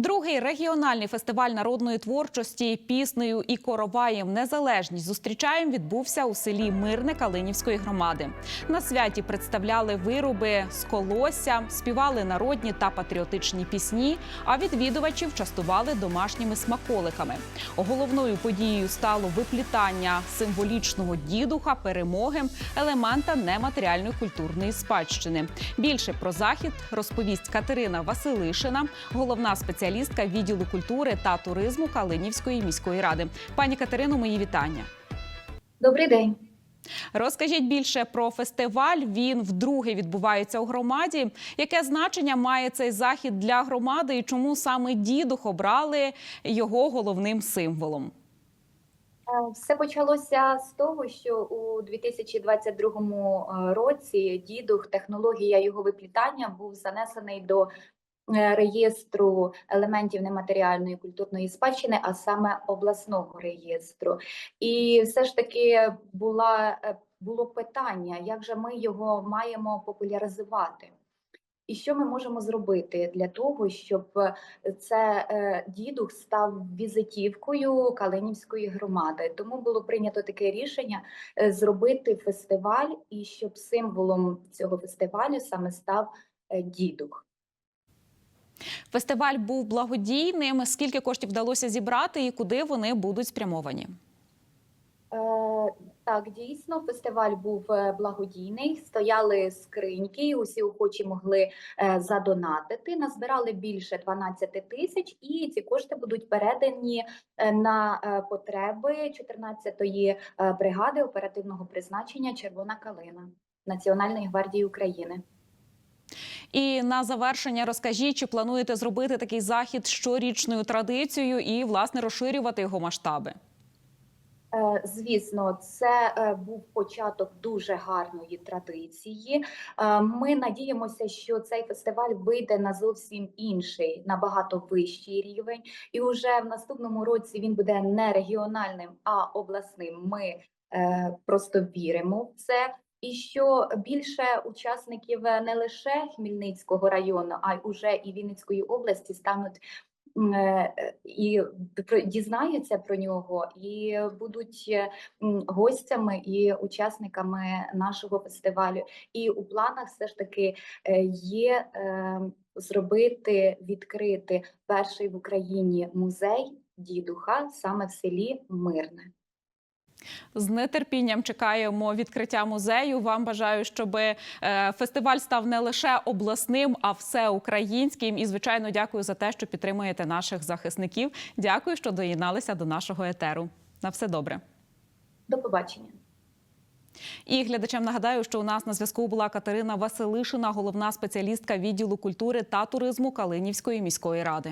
Другий регіональний фестиваль народної творчості піснею і короваєм Незалежність зустрічаєм відбувся у селі Мирне Калинівської громади. На святі представляли вироби з колосся, співали народні та патріотичні пісні, а відвідувачів частували домашніми смаколиками. Головною подією стало виплітання символічного дідуха, перемоги, елемента нематеріальної культурної спадщини. Більше про захід розповість Катерина Василишина, головна спеціалістка відділу культури та туризму Калинівської міської ради. Пані Катерино, мої вітання. Добрий день. Розкажіть більше про фестиваль. Він вдруге відбувається у громаді. Яке значення має цей захід для громади і чому саме дідух обрали його головним символом? Е, Все почалося з того, що у 2022 році дідух, технологія його виплітання був занесений до е, реєстру елементів нематеріальної культурної спадщини, а саме обласного реєстру. І все ж таки була, е, було питання, як же ми його маємо популяризувати. І що ми можемо зробити для того, щоб е, це е, дідух став візитівкою Калинівської громади? Тому було прийнято таке рішення е, зробити фестиваль, і щоб символом цього фестивалю саме став е, дідух. Фестиваль був благодійним. Скільки коштів вдалося зібрати і куди вони будуть спрямовані? Е, Так, дійсно, фестиваль був е, благодійний. Стояли скриньки, усі охочі могли е, задонатити. Назбирали більше 12 тисяч, і ці кошти будуть передані е, на е, потреби 14-ї е, бригади оперативного призначення Червона калина Національної гвардії України. І на завершення розкажіть, чи плануєте зробити такий захід щорічною традицією і власне розширювати його масштаби? Е, Звісно, це е, був початок дуже гарної традиції. Е, Ми надіємося, що цей фестиваль вийде на зовсім інший, набагато вищий рівень, і вже в наступному році він буде не регіональним, а обласним. Ми просто віримо в це. І що більше учасників е, не лише Хмельницького району, а й уже і Вінницької області стануть е, і дізнаються про нього, і будуть е, гостями і учасниками нашого фестивалю. І у планах все ж таки є зробити відкрити перший в Україні музей дідуха саме в селі Мирне. З нетерпінням чекаємо відкриття музею. Вам бажаю, щоб е, фестиваль став не лише обласним, а всеукраїнським. І звичайно, дякую за те, що підтримуєте наших захисників. Дякую, що доєдналися до нашого етеру. На все добре. До побачення. І глядачам нагадаю, що у нас на зв'язку була Катерина Василишина, головна спеціалістка відділу культури та туризму Калинівської міської ради.